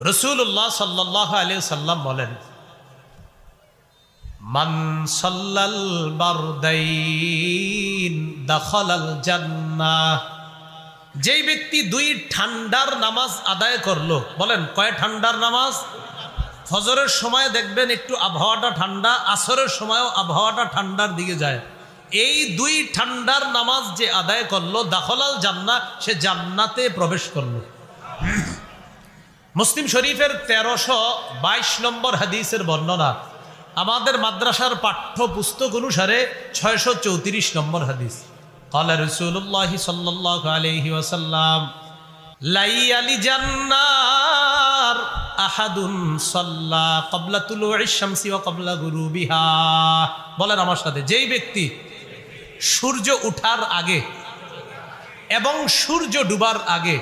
রসুল্লাহ সাল্লাহ আলিয়া সাল্লাম বলেন, মান সাল্লাল বারদাইন দাখলাল জান্নাহ। যেই ব্যক্তি দুই ঠান্ডার নামাজ আদায় করল, বলেন, কয় ঠান্ডার নামাজ? ফজরের সময় দেখবেন একটু আবহাওয়াটা ঠান্ডা, আসরের সময়ও আবহাওয়াটা ঠান্ডার দিকে যায়। এই দুই ঠান্ডার নামাজ যে আদায় করল, দাখলাল জান্না সে জান্নাতে প্রবেশ করল। মুসলিম শরীফের তেরোশো বাইশ নম্বর হাদিসের বর্ণনা, আমাদের মাদ্রাসার পাঠ্যপুস্তক অনুসারে ছয়শো চৌত্রিশ নম্বর হাদিস। কলা রসুল্লাহ সাল্লাহ আলহি ওসাল্লাম লাই আলি জান্নার আহাদুন সাল্লা কবলা তুলু শামসি ও কবলা গুরু বিহা বলেন আমার সাথে, যেই ব্যক্তি সূর্য উঠার আগে এবং সূর্য ডুবার আগে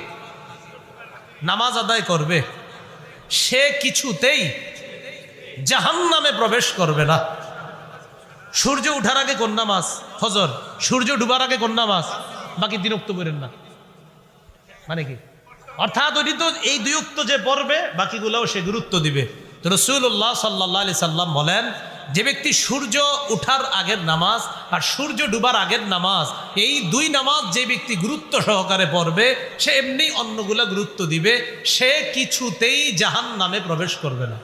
নামাজ আদায় করবে, সে কিছুতেই জাহান নামে প্রবেশ করবে না। সূর্য উঠার আগে কোন নামাজ? ফজর। সূর্য ডুবার আগে কোন নামাজ? বাকি দিন উক্ত করেন না। মানে কি? অর্থাৎ ওটি তো এই দুই উক্ত যে পড়বে, বাকিগুলোও সে গুরুত্ব দিবে। তো রসুল্লাহ সাল্লাহ আলি সাল্লাম বলেন যে ব্যক্তি সূর্য উঠার আগের নামাজ আর সূর্য ডুবার আগের নামাজ, এই দুই নামাজ যে ব্যক্তি গুরুত্ব সহকারে পড়বে, সে এমনি অন্যগুলা গুরুত্ব দিবে, সে কিছুতেই জাহান নামে প্রবেশ করবে না।